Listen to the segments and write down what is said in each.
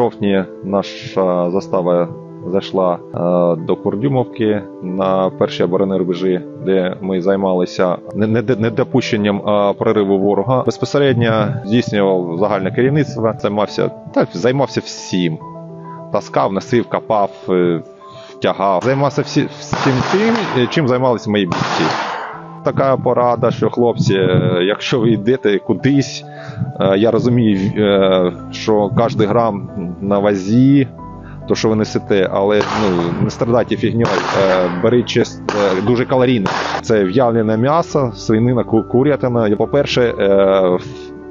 Жовтні наша застава зайшла е, до Курдюмовки на перші оборонні рубежі, де ми займалися не- не- недопущенням прориву ворога. Безпосередньо здійснював загальне керівництво, займався та займався всім. Таскав, носив, копав, е, тягав. Займався всім тим, е, чим займалися мої бійці. Така порада, що хлопці, е, якщо ви йдете кудись, е, я розумію, е, що кожен грам на вазі, то що ви несете, але ну, не страдайте фігньою, беріть е, дуже калорійне. Це в'явлене м'ясо, свинина, ку- курятина. По-перше,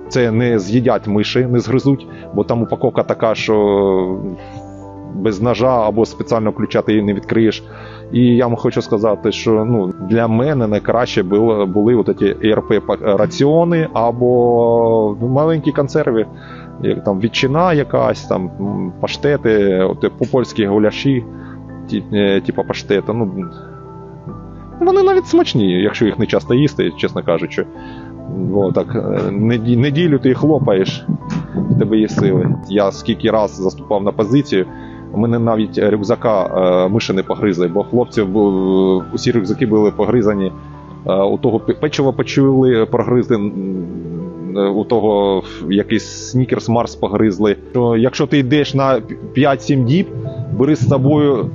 це не з'їдять миші, не згризуть, бо там упаковка така, що без ножа або спеціально включати її не відкриєш. І я вам хочу сказати, що ну, для мене найкраще було, були от ці ЕРП раціони або маленькі консерви, як там ветчина якась, там паштети, от, по-польські гуляші, ті, типу паштета. Ну, вони навіть смачні, якщо їх не часто їсти, чесно кажучи. О, так, е, неділю ти хлопаєш, в тебе є сили. Я скільки раз заступав на позицію, мене навіть рюкзака е, миші не погризли, бо хлопців усі рюкзаки були погризані. Е, у того пе- печиво почули прогризли, е, у того якийсь снікерс Марс погризли. Якщо ти йдеш на 5-7 діб, бери з собою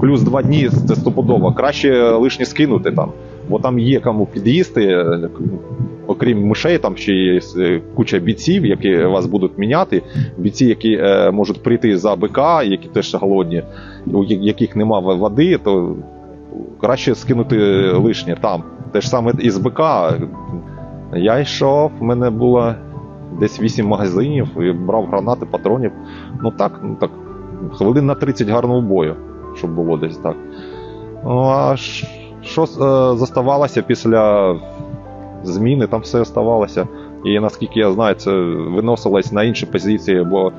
плюс 2 дні, це стопудово. Краще лишнє скинути там, бо там є кому під'їсти. Окрім мишей, там ще є е, куча бійців, які вас будуть міняти. Бійці, які е, можуть прийти за БК, які теж голодні, у яких нема води, то краще скинути лишнє там. Те ж саме із БК. Я йшов, в мене було десь 8 магазинів, і брав гранати, патронів. Ну так, ну так, хвилин на 30 гарного бою, щоб було десь так. Ну, а що е, заставалося після зміни, там все оставалося. І наскільки я знаю, це виносилось на інші позиції, бо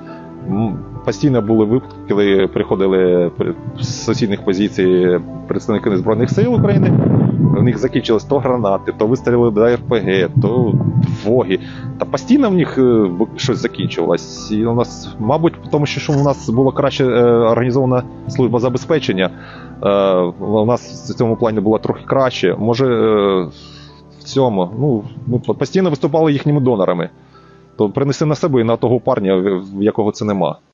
постійно були випадки, коли приходили з сусідніх позицій представники Збройних сил України. В них закінчились то гранати, то вистріли до РПГ, то воги. Та постійно в них е, щось закінчувалось. І у нас, мабуть, тому що у нас була краще е, організована служба забезпечення. Е, у нас в цьому плані було трохи краще. Може, цьому. Ну, ми постійно виступали їхніми донорами. То принеси на себе і на того парня, в якого це нема.